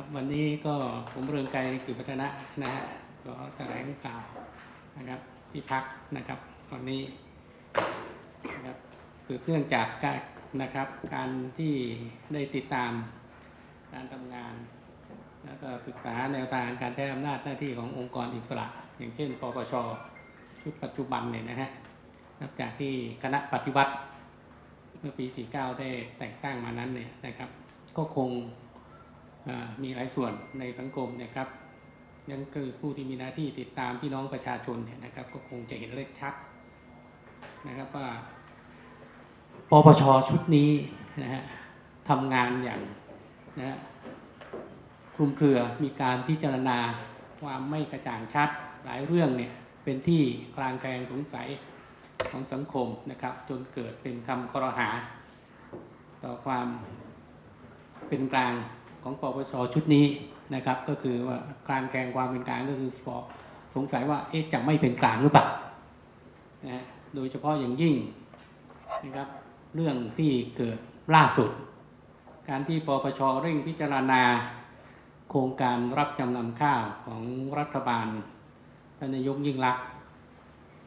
ครับวันนี้ก็ผมเรืองไกรกิจพัฒนะนะฮะก็แถลงข่าวนะครับที่พักนะครับวันนี้นะครับคือเนื่องจากการนะครับการที่ได้ติดตามการทำงาน แล้วก็ศึกษาแนวทางการใช้อำนาจหน้าที่ขององค์กรอิสระ อย่างเช่นปปชชุดปัจจุบันเนี่ยนะฮะนับจากที่คณะปฏิวัติ เมื่อปี 49 ได้แต่งตั้งมานั้นเนี่ยนะครับ ก็คง มีหลายส่วนในสังคมนะครับนั่นคือผู้ที่มีหน้าที่ติดตามพี่น้องประชาชนเนี่ยนะครับ ก็คงจะเห็นเลขชัดนะครับว่าปปชชุดนี้นะฮะทำงานอย่างนะฮะคลุมเครือมีการพิจารณาความไม่กระจ่างชัดหลายเรื่องเนี่ยเป็นที่กลางแคลงสงสัยของสังคมนะครับ จนเกิดเป็นคำคอรหา ต่อความเป็นกลาง ของปปชชุดนี้นะครับ ก็คือว่ากลางแกงความเป็นกลางก็คือสอสงสัยว่าเอ๊ะจะไม่เป็นกลางหรือเปล่านะโดยเฉพาะอย่างยิ่งนะครับเรื่องที่เกิดล่าสุด การที่ปปชเร่งพิจารณา โครงการรับจำนำข้าวของรัฐบาลท่านนายกยิ่งลักษณ์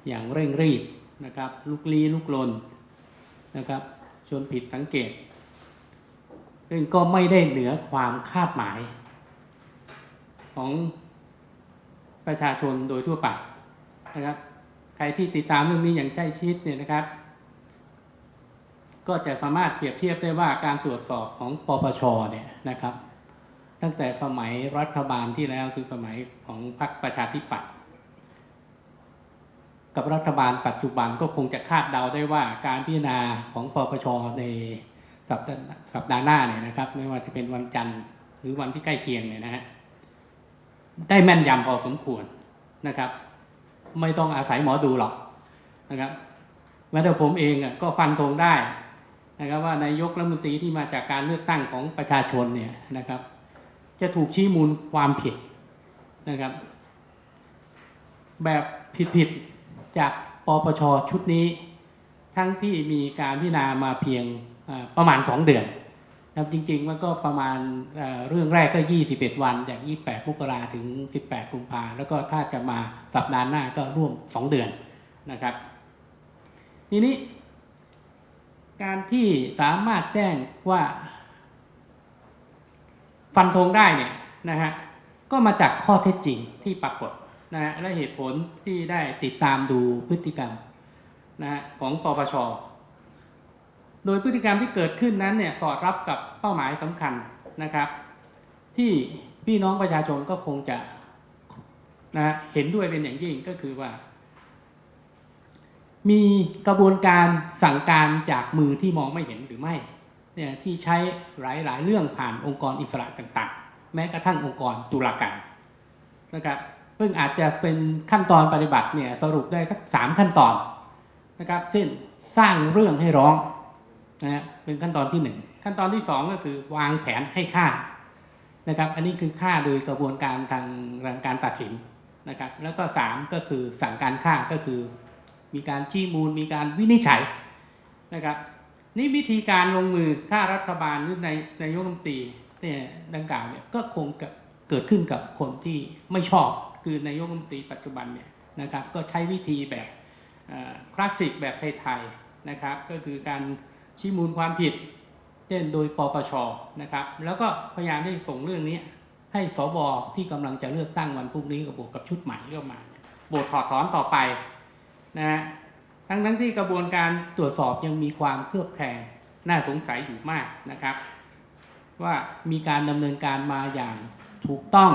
อย่างเร่งรีบนะครับลุกลี้ลุกลนนะครับชวนผิดสังเกต ซึ่งก็ไม่ได้เหนือความคาดหมาย ของประชาชนโดยทั่วไปนะครับ ใครที่ติดตามเรื่องนี้อย่างใกล้ชิดเนี่ยนะครับ ก็จะสามารถเปรียบเทียบได้ว่าการตรวจสอบของปปชเนี่ยนะครับ ตั้งแต่สมัยรัฐบาลที่แล้วคือสมัยของพรรคประชาธิปัตย์กับรัฐบาลปัจจุบันก็คงจะคาดเดาได้ว่าการพิจารณาของปปชใน สัปดาห์สัปดาห์หน้าเนี่ยนะครับ ไม่ว่าจะเป็นวันจันทร์หรือวันที่ใกล้เคียงเนี่ยนะฮะได้แม่นยำพอสมควรนะครับ ไม่ต้องอาศัยหมอดูหรอกนะครับแม้แต่ผมเองอะก็ฟันธงได้นะครับ ว่านายกรัฐมนตรีที่มาจากการเลือกตั้งของประชาชนเนี่ยนะครับ จะถูกชี้มูลความผิดนะครับ แบบผิดๆจากปปชชุดนี้ ทั้งที่มีการพิจารณามาเพียง ประมาณ 2 เดือนนะครับจริงๆมันก็ประมาณเอ่อเรื่องแรกก็ 21 วันจาก 28มกราถึง 18กุมภาแล้วก็ถ้าจะมาสัปดาห์หน้าก็ร่วม 2 เดือนนะครับ ทีนี้ การที่สามารถแจ้งว่า ฟันธงได้เนี่ยนะฮะก็มาจากข้อเท็จจริงที่ปรากฏนะฮะและเหตุผลที่ได้ติดตามดูพฤติกรรมนะฮะของปปช โดยพฤติกรรมที่เกิดขึ้นนั้นเนี่ยสอดรับกับเป้าหมายสำคัญนะครับ ที่พี่น้องประชาชนก็คงจะนะเห็นด้วยเป็นอย่างยิ่งก็คือว่า มีกระบวนการสั่งการจากมือที่มองไม่เห็นหรือไม่เนี่ยที่ใช้หลายหลายๆเรื่องผ่านองค์กรอิสระต่างๆ แม้กระทั่งองค์กรตุลาการนะครับซึ่งอาจจะเป็นขั้นตอนปฏิบัติเนี่ยสรุปได้สักสามขั้นตอนนะครับเช่นสร้างเรื่องให้ร้อง นะฮะเป็นขั้นตอนที่หนึ่งขั้นตอนที่สองก็คือวางแผนให้ฆ่านะครับ อันนี้คือฆ่าโดยกระบวนการทางการตัดสินนะครับ แล้วก็สามก็คือสั่งการฆ่าก็คือ มีการชี้มูลมีการวินิจฉัยนะครับนี่วิธีการลงมือฆ่ารัฐบาลหรือในนายกรัฐมนตรีเนี่ยดังกล่าวเนี่ยก็คงเกิดขึ้นกับคนที่ไม่ชอบคือนายกรัฐมนตรีปัจจุบันเนี่ยนะครับ ก็ใช้วิธีแบบคลาสสิกแบบไทยๆนะครับ ก็คือการ ชี้มูลความผิดเช่นโดยปปชนะครับ แล้วก็พยายามได้ส่งเรื่องนี้ให้สบที่กำลังจะเลือกตั้งวันพรุ่งนี้กับบวกกับชุดใหม่เข้ามาบทถอดถอนต่อไปนะฮะทั้งทั้งที่กระบวนการตรวจสอบยังมีความเคลือบแคลงน่าสงสัยอยู่มากนะครับ ว่ามีการดำเนินการมาอย่างถูกต้อง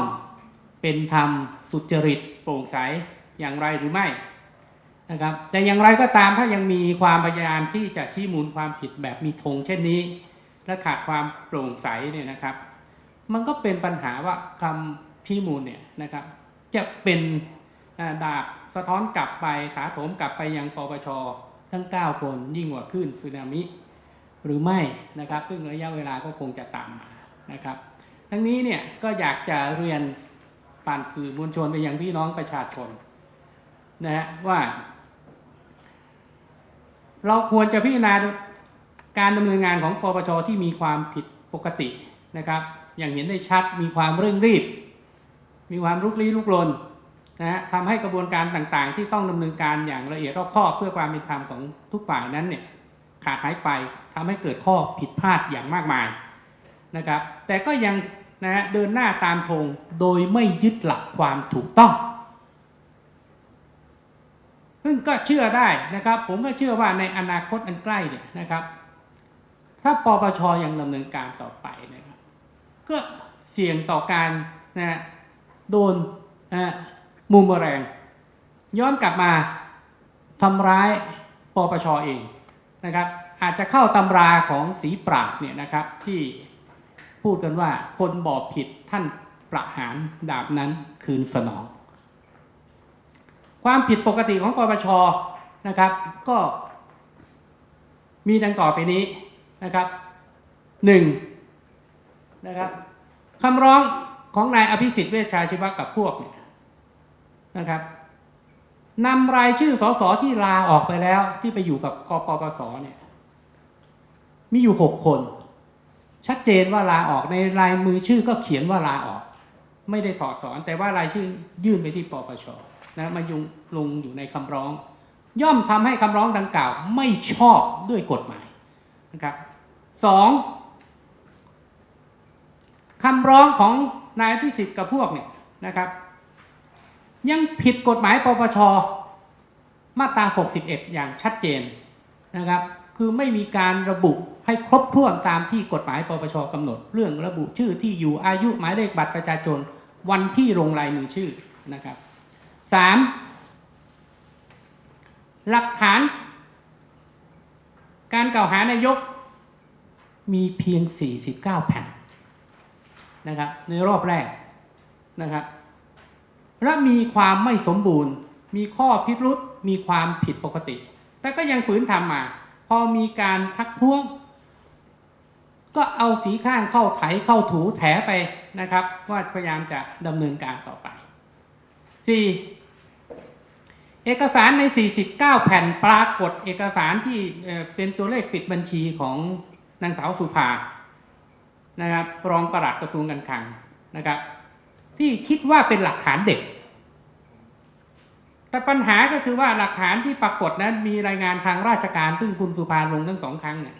เป็นธรรมสุจริตโปร่งใสอย่างไรหรือไม่ นะครับแต่อย่างไรก็ตามถ้ายังมีความพยายามที่จะชี้มูลความผิดแบบมีธงเช่นนี้ และขาดความโปร่งใสเนี่ยนะครับ มันก็เป็นปัญหาว่าคำชี้มูลเนี่ยนะครับ จะเป็นดาบสะท้อนกลับไปถาโถมกลับไปยังปปชทั้ง 9 คนยิ่งกว่าคลื่นสึนามิหรือไม่นะครับ ซึ่งระยะเวลาก็คงจะตามมานะครับ ทั้งนี้เนี่ยก็อยากจะเรียนผ่านสื่อมวลชนไปยังพี่น้องประชาชนนะฮะว่า เราควรจะพิจารณาการดำเนินงานของปปชที่มีความผิดปกตินะครับ อย่างเห็นได้ชัดมีความเร่งรีบ มีความลุกลี้ลุกลนนะฮะทำให้กระบวนการต่างๆ ที่ต้องดำเนินการอย่างละเอียดรอบคอบเพื่อความเป็นธรรมของทุกฝ่ายนั้นเนี่ยขาดหายไปทำให้เกิดข้อผิดพลาดอย่างมากมายนะครับ แต่ก็ยังนะฮะเดินหน้าตามธงโดยไม่ยึดหลักความถูกต้อง ซึ่งก็เชื่อได้นะครับ ผมก็เชื่อว่าในอนาคตอันใกล้เนี่ยนะครับ ถ้าปปชยังดำเนินการต่อไปนะครับก็เสี่ยงต่อการนะโดนมุมแมลงย้อนกลับมาทำร้ายปปชเองนะครับ อาจจะเข้าตำราของสีปราบเนี่ยนะครับ ที่พูดกันว่าคนบอบผิดท่านประหารดาบนั้นคืนสนอง ความผิดปกติของปปชนะครับ ก็มีดังต่อไปนี้นะครับหนึ่งนะครับคำร้องของนายอภิสิทธิ์เวชชาชีวะกับพวกเนี่ยนะครับนำรายชื่อสสที่ลาออกไปแล้วที่ไปอยู่กับกปปสเนี่ยมีอยู่หกคน ชัดเจนว่าลาออกในลายมือชื่อก็เขียนว่าลาออก ไม่ได้ถอดถอนแต่ว่ารายชื่อยื่นไปที่ปปช นะมายุงลงอยู่ในคำร้อง ย่อมทำให้คำร้องดังกล่าว ไม่ชอบด้วยกฎหมายนะครับสองคำร้องของนายพิสิทธิ์กับพวกเนี่ยนะครับ ยังผิดกฎหมายปปชมาตรา 61 อย่างชัดเจนนะครับ คือไม่มีการระบุให้ครบถ้วนตามที่กฎหมายปปชกำหนด เรื่องระบุชื่อที่อยู่อายุหมายเลขบัตรประชาชนวันที่ลงลายมือชื่อนะครับ สามหลักฐาน การกล่าวหานายกมีเพียง 49 แผ่นนะครับในรอบแรกนะครับและมีความไม่สมบูรณ์ มีข้อพิรุษมีความผิดปกติ แต่ก็ยังฝืนทำมา พอมีการทักท้วง ก็เอาสีข้างเข้าไถเข้าถูแถไปนะครับ ว่าพยายามจะดำเนินการต่อไป 4. เอกสารใน 49 แผ่นปรากฏเอกสารที่เป็นตัวเลขปิดบัญชีของนางสาวสุภานะครับรองปลัดกระทรวงการคลังนะครับที่คิดว่าเป็นหลักฐานเด็ก แต่ปัญหาก็คือว่าหลักฐานที่ปรากฏนั้นมีรายงานทางราชการ ซึ่งคุณสุภาลงทั้งสองครั้งเนี่ย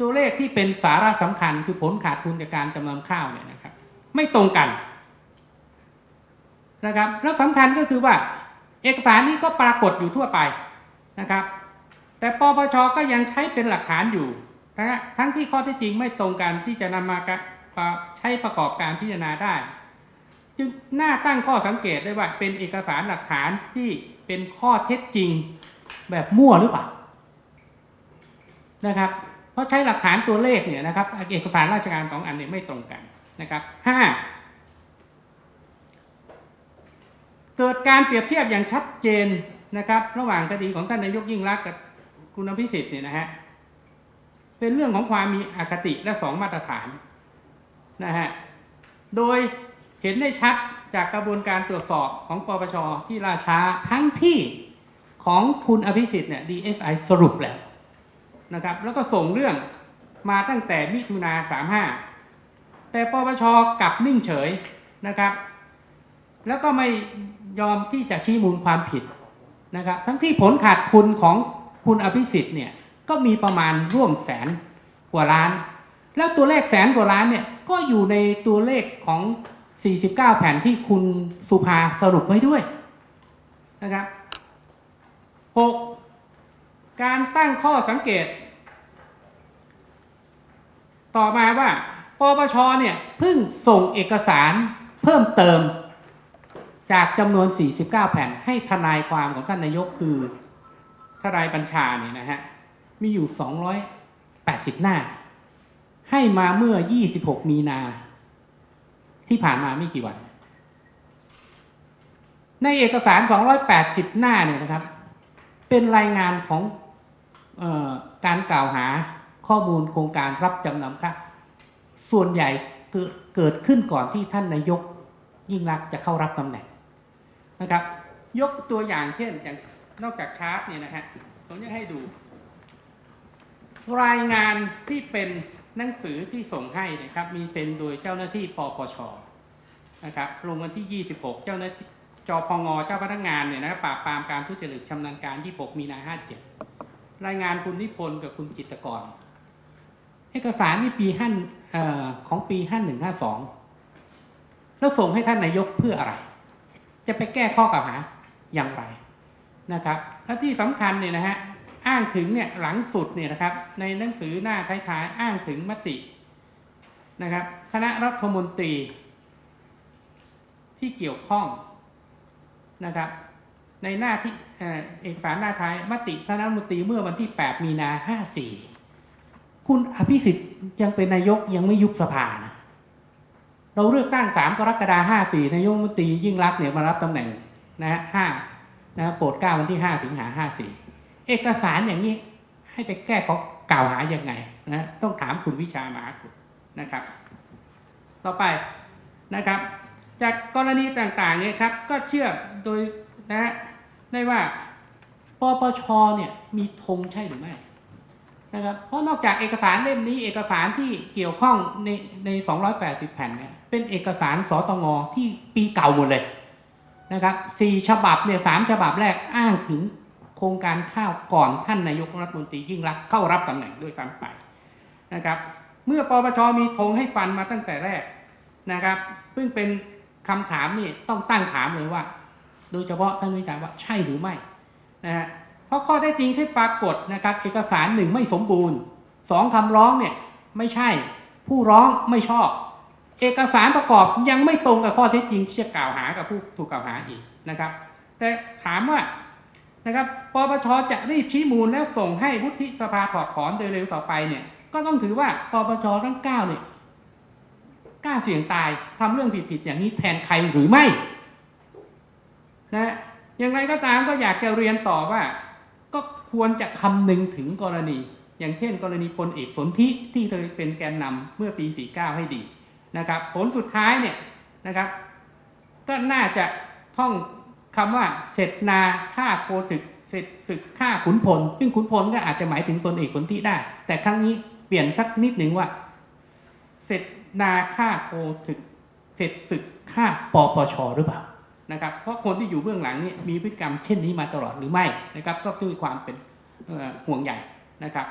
ตัวเลขที่เป็นสาระสำคัญคือผลขาดทุนจากการจำนำข้าวเนี่ยนะครับ ไม่ตรงกันนะครับ แล้วสำคัญก็คือว่า เอกสารนี้ก็ปรากฏอยู่ทั่วไปนะครับ แต่ปปชก็ยังใช้เป็นหลักฐานอยู่นะฮะทั้งที่ข้อเท็จจริงไม่ตรงกันที่จะนำมาใช้ประกอบการพิจารณาได้ จึงน่าตั้งข้อสังเกตได้ว่าเป็นเอกสารหลักฐานที่เป็นข้อเท็จจริงแบบมั่วหรือเปล่านะครับ เพราะใช้หลักฐานตัวเลขเนี่ยนะครับ เอกสารราชการสองอันเนี่ยไม่ตรงกันนะครับห้า เกิดการเปรียบเทียบอย่างชัดเจนนะครับ ระหว่างคดีของท่านนายกยิ่งรักกับคุณอภิสิทธิ์เนี่ยนะฮะเป็นเรื่องของความมีอคติและสองมาตรฐานนะฮะโดยเห็นได้ชัดจากกระบวนการตรวจสอบของปปชที่ล่าช้าทั้งที่ของคุณอภิสิทธิ์เนี่ย DSI สรุปแล้วนะครับแล้วก็ส่งเรื่องมาตั้งแต่มิถุนาสามห้าแต่ปปชกลับนิ่งเฉยนะครับ แล้วก็ไม่ ยอมที่จะชี้มูลความผิดนะครับ ทั้งที่ผลขาดทุนของคุณอภิสิทธิ์เนี่ยก็มีประมาณร่วมแสนกว่าล้าน แล้วตัวเลขแสนกว่าล้านเนี่ยก็อยู่ในตัวเลขของ 49 แผ่นที่คุณสุภาสรุปไว้ด้วยนะครับ 6. การตั้งข้อสังเกต ต่อมาว่าปปชเนี่ยเพิ่งส่งเอกสารเพิ่มเติม จากจำนวน 49 แผ่นให้ทนายความของท่านนายกคือทนายบัญชาเนี่ยนะฮะมีอยู่ 280 หน้า ให้มาเมื่อ 26 มีนา ที่ผ่านมาไม่กี่วัน ในเอกสาร 280 หน้าเนี่ยนะครับ เป็นรายงานของออการกล่าวหาข้อมูลโครงการรับจำนำครับส่วนใหญ่เกิดขึ้นก่อนที่ท่านนายกยิ่งรักจะเข้ารับตำแหน่ง นะครับ ยกตัวอย่างเช่นอย่างนอกจากชาร์ตเนี่ยนะฮะผมจะให้ดู รายงานที่เป็นหนังสือที่ส่งให้นะครับ มีเซ็นโดยเจ้าหน้าที่ปปชนะครับลงวันที่ 26 เจ้าหน้าที่จพงเจ้าพนักงานเนี่ยนะปราบปรามการทุจริตชำนาญการ 26 มีนา 57 รายงานคุณนิพนธ์กับคุณกิตกร เอกสารนี่ปีห้าของปี 5152 แล้วส่งให้ท่านนายกเพื่ออะไร จะไปแก้ข้อกล่าวหาอย่างไรนะครับ และที่สำคัญเนี่ยนะฮะอ้างถึงเนี่ยหลังสุดเนี่ยนะครับ ในหนังสือหน้าท้ายๆอ้างถึงมตินะครับ คณะรัฐมนตรี ที่เกี่ยวข้องนะครับ ในหน้าที่เอกสารหน้าท้ายมติคณะรัฐมนตรีเมื่อวันที่ 8 มีนา54 คุณอภิสิทธิ์ยังเป็นนายกยังไม่ยุบสภานะ เราเลือกตั้ง3กรกฎาคม54นายกมนตรียิ่งรักเนี่ยมารับตำแหน่งนะฮะ5นะโปรดเกล้าวันที่5สิงหา54เอกสารอย่างนี้ให้ไปแก้ข้อกล่าวหายังไงนะต้องถามคุณวิชามาคุณนะครับ ต่อไปนะครับ จากกรณีต่างๆเนี่ยครับ ก็เชื่อโดยนะฮะได้ว่าปปชเนี่ยมีธงใช่หรือไม่ นะครับเพราะนอกจากเอกสารเล่มนี้เอกสารที่เกี่ยวข้องในใน 280 แผ่นเนี่ยเป็นเอกสารสตงที่ปีเก่าหมดเลยนะครับสี่ฉบับเนี่ยสามฉบับแรกอ้างถึงโครงการข้าวก่อนท่านนายกรัฐมนตรียิ่งรักเข้ารับตำแหน่งด้วยซ้ำไปนะครับ เมื่อปปชมีธงให้ฟันมาตั้งแต่แรกนะครับซึ่งเป็นคำถามนี่ต้องตั้งถามเลยว่า โดยเฉพาะท่านวิจารณ์ว่าใช่หรือไม่นะฮะ ราะข้อเท็จจริงที่ปรากฏนะครับเอกสารหนึ่งไม่สมบูรณ์สองคำร้องเนี่ยไม่ใช่ผู้ร้องไม่ชอบ เอกสารประกอบยังไม่ตรงกับข้อเท็จจริงที่จะกล่าวหากับผู้ถูกกล่าวหาอีกนะครับ แต่ถามว่านะครับปปชจะรีบชี้มูลและส่งให้วุฒิสภาถอดถอนโดยเร็วต่อไปเนี่ย ก็ต้องถือว่าปปชทั้งเก้าเนี่ยกล้าเสี่ยงตายทำเรื่องผิดๆอย่างนี้แทนใครหรือไม่นะอย่างไรก็ตามก็อยากจะเรียนต่อว่า ควรจะคำนึงถึงกรณี อย่างเช่น กรณีพลเอกสนธิที่เคยเป็นแกนนำเมื่อปี 49 ให้ดีนะครับ ผลสุดท้ายเนี่ยนะครับ ก็น่าจะท่องคำว่าเสร็จนาฆ่าโคถึกเสร็จศึกฆ่าขุนพล ซึ่งขุนพลก็อาจจะหมายถึงตนเอกสนธิได้ แต่ครั้งนี้เปลี่ยนสักนิดหนึ่งว่า เสร็จนาฆ่าโคถึกเสร็จศึกฆ่าปปชหรือเปล่า นะครับเพราะคนที่อยู่เบื้องหลังนี่มีพฤติกรรมเช่นนี้มาตลอดหรือไม่นะครับก็ด้วยความเป็นห่วงใหญ่นะครับ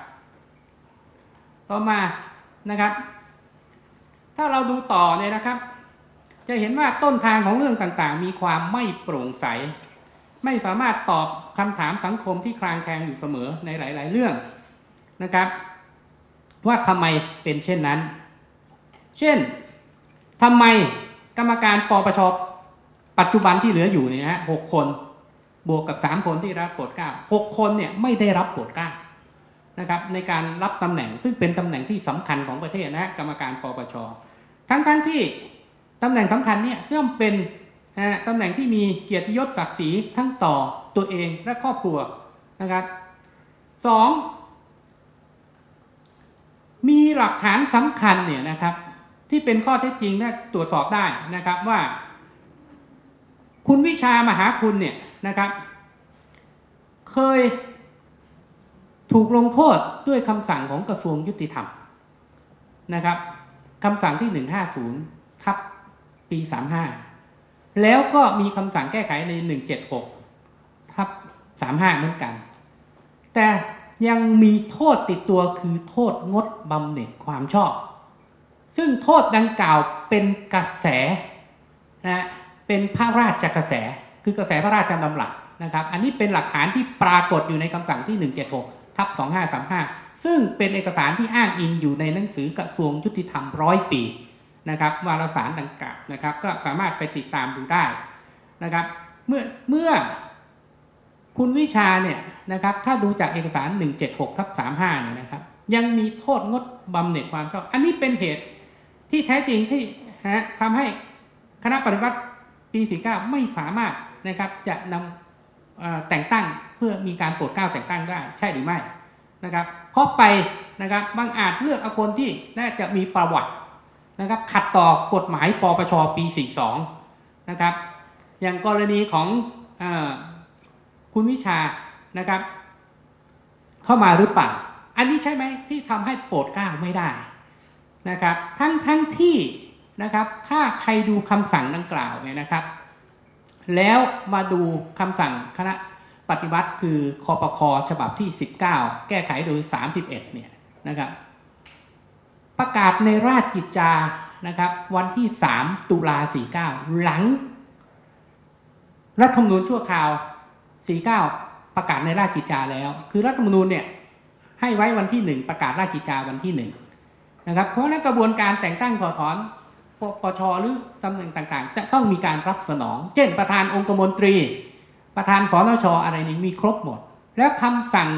ต่อมานะครับ ถ้าเราดูต่อเนี่ยนะครับ จะเห็นว่าต้นทางของเรื่องต่างๆ มีความไม่โปร่งใส ไม่สามารถตอบคำถามสังคมที่คลางแคลงอยู่เสมอในหลาย ๆ เรื่องนะครับ ว่าทำไมเป็นเช่นนั้น เช่นทำไมกรรมการปปช ปัจจุบันที่เหลืออยู่เนี่ยฮะหกคน บวกกับสามคนที่รับโปรดเกล้าหกคนเนี่ยไม่ได้รับโปรดเกล้านะครับ ในการรับตำแหน่งซึ่งเป็นตำแหน่งที่สำคัญของประเทศนะฮะกรรมการปปชทั้งทั้งๆที่ตำแหน่งสำคัญเนี่ยย่อมเป็นนะตำแหน่งที่มีเกียรติยศศักดิ์ศรีทั้งต่อตัวเองและครอบครัวนะครับสองมีหลักฐานสำคัญเนี่ยนะครับ ที่เป็นข้อเท็จจริงและตรวจสอบได้นะครับว่า คุณวิชามหาคุณเนี่ยนะครับ เคยถูกลงโทษด้วยคำสั่งของกระทรวงยุติธรรมนะครับคำสั่งที่ 150 ทับปี 35 แล้วก็มีคำสั่งแก้ไขใน 176 ทับ 35 เหมือนกัน แต่ยังมีโทษติดตัวคือโทษงดบำเหน็จความชอบ ซึ่งโทษดังกล่าวเป็นกระแสนะ เป็นพระราชกระแส คือกระแสพระราชดำรัสนะครับ อันนี้เป็นหลักฐานที่ปรากฏอยู่ในคำสั่งที่ 176ทับ2535 ซึ่งเป็นเอกสารที่อ้างอิงอยู่ในหนังสือกระทรวงยุติธรรมร้อยปีนะครับวารสารดังกล่าวนะครับ ก็สามารถไปติดตามดูได้นะครับ เมื่อเมื่อคุณวิชาเนี่ยนะครับถ้าดูจากเอกสาร 176ทับ35เนี่ยนะครับ ยังมีโทษงดบำเหน็จความชอบ อันนี้เป็นเหตุที่แท้จริงที่นะทำให้คณะปฏิวัติ ปี49ไม่สามารถนะครับจะนำแต่งตั้งเพื่อมีการโปรดเกล้าแต่งตั้งได้ใช่หรือไม่นะครับเพราะไปนะครับบางอาจเลือกเอาคนที่น่าจะมีประวัตินะครับขัดต่อกฎหมายปปชปี 42 นะครับอย่างกรณีของอคุณวิชานะครับ เข้ามาหรือเปล่า อันนี้ใช่ไหมที่ทำให้โปรดเกล้าไม่ได้นะครับ ทั้งทั้งที่ นะครับ ถ้าใครดูคำสั่งดังกล่าวเนี่ยนะครับ แล้วมาดูคำสั่งคณะปฏิวัติคือคอปคฉบับที่ 19 แก้ไขโดย 31 เนี่ยนะครับ ประกาศในราชกิจจานะครับ วันที่ 3 ตุลา 49 หลัง รัฐธรรมนูญชั่วคราว 49 ประกาศในราชกิจจาแล้ว คือรัฐธรรมนูญเนี่ยให้ไว้วันที่ 1 ประกาศราชกิจจาวันที่ 1 นะครับ เพราะนั้นกระบวนการแต่งตั้งถอถอน ปปชหรือตำแหน่งต่างๆ จะต้องมีการรับสนอง เช่น ประธานองคมนตรี ประธานสนชอะไรนี่มีครบหมด แล้วคำสั่ง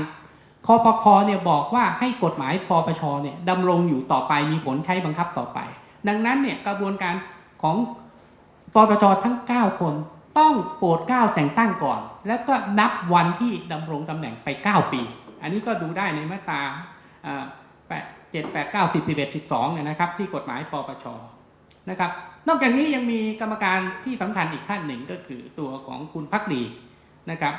คอปคเนี่ยบอกว่าให้กฎหมายปปชเนี่ยดำรงอยู่ต่อไปมีผลใช้บังคับต่อไป ดังนั้นเนี่ยกระบวนการของปปชทั้ง 9 คนต้องโปรดเก้าแต่งตั้งก่อน แล้วก็นับวันที่ดำรงตำแหน่งไป 9 ปี อันนี้ก็ดูได้ในมาตราอ่าแปดเจ็ดแปดเก้าสิบสิบเอ็ดสิบสองเนี่ยนะครับ ที่กฎหมายปปช นะครับ นอกจากนี้ยังมีกรรมการที่สำคัญอีกท่านหนึ่งก็คือตัวของคุณพักดีนะครับ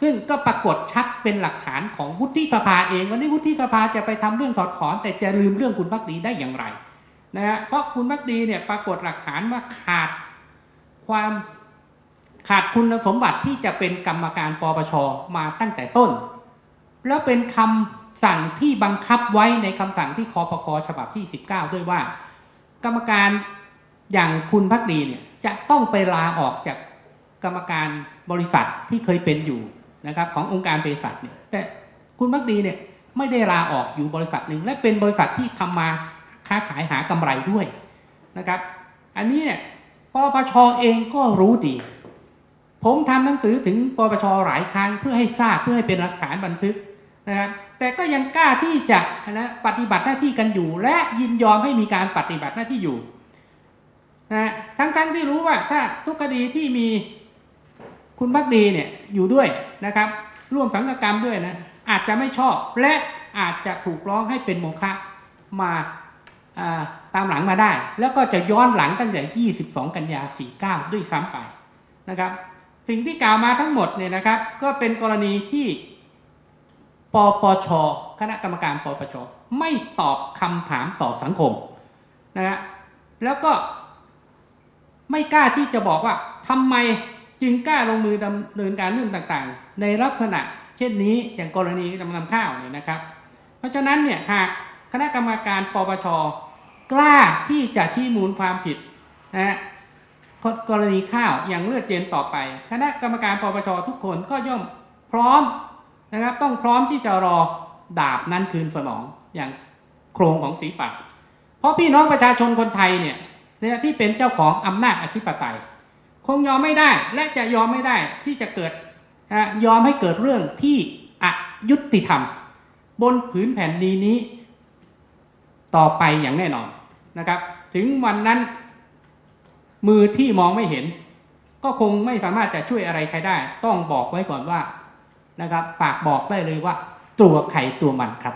ซึ่งก็ปรากฏชัดเป็นหลักฐานของวุฒิสภาเอง วันนี้วุฒิสภาจะไปทำเรื่องถอดถอน แต่จะลืมเรื่องคุณพักดีได้อย่างไรนะฮะเพราะคุณพักดีเนี่ยปรากฏหลักฐานว่าขาดความขาดคุณสมบัติที่จะเป็นกรรมการปปชมาตั้งแต่ต้น แล้วเป็นคำสั่งที่บังคับไว้ในคำสั่งที่คอปคอฉบับที่ 19 ด้วยว่า กรรมการอย่างคุณพักดีเนี่ยจะต้องไปลาออกจากกรรมการบริษัทที่เคยเป็นอยู่นะครับขององค์การบริษัทเนี่ยแต่คุณพักดีเนี่ยไม่ได้ลาออกอยู่บริษัทหนึ่งและเป็นบริษัทที่ทำมาค้าขายหากำไรด้วยนะครับ อันนี้เนี่ยปปชเองก็รู้ดี ผมทำหนังสือถึงปปชหลายครั้งเพื่อให้ทราบเพื่อให้เป็นหลักฐานบันทึกนะครับ แต่ก็ยังกล้าที่จะนะปฏิบัติหน้าที่กันอยู่ และยินยอมให้มีการปฏิบัติหน้าที่อยู่นะทั้งๆทที่รู้ว่าถ้าทุกคดีที่มีคุณพักดีเนี่ยอยู่ด้วยนะครับ ร่วมสังฆกรรมด้วยนะอาจจะไม่ชอบและอาจจะถูกร้องให้เป็นโมฆะมาอ่าตามหลังมาได้ แล้วก็จะย้อนหลังตั้งแต่ 22 กันยา 49 ด้วยซ้ำไปนะครับ สิ่งที่กล่าวมาทั้งหมดเนี่ยนะครับ ก็เป็นกรณีที่ ปปช คณะกรรมการปปช ไม่ตอบคำถามต่อสังคมนะฮะแล้วก็ไม่กล้าที่จะบอกว่าทำไมจึงกล้าลงมือดำเนินการเรื่องต่างๆ ในลักษณะเช่นนี้อย่างกรณีจำนำข้าวเนี่ยนะครับ เพราะฉะนั้นเนี่ยหากคณะกรรมการปปช กล้าที่จะชี้มูลความผิดนะฮะกรณีข้าวอย่างเลือดเย็นต่อไป คณะกรรมการปปชทุกคนก็ย่อมพร้อม นะครับ ต้องพร้อมที่จะรอดาบนั้นคืนสนองอย่างโครงของสีปัดเพราะพี่น้องประชาชนคนไทยเนี่ยที่เป็นเจ้าของอำนาจอธิปไตย คงยอมไม่ได้และจะยอมไม่ได้ที่จะเกิดยอมให้เกิดเรื่องที่อยุติธรรม บนผืนแผ่นดินนี้ ต่อไปอย่างแน่นอนนะครับ ถึงวันนั้นมือที่มองไม่เห็น ก็คงไม่สามารถจะช่วยอะไรใครได้ ต้องบอกไว้ก่อนว่า นะครับฝากบอกได้เลยว่า ตัวไข่ตัวมันครับ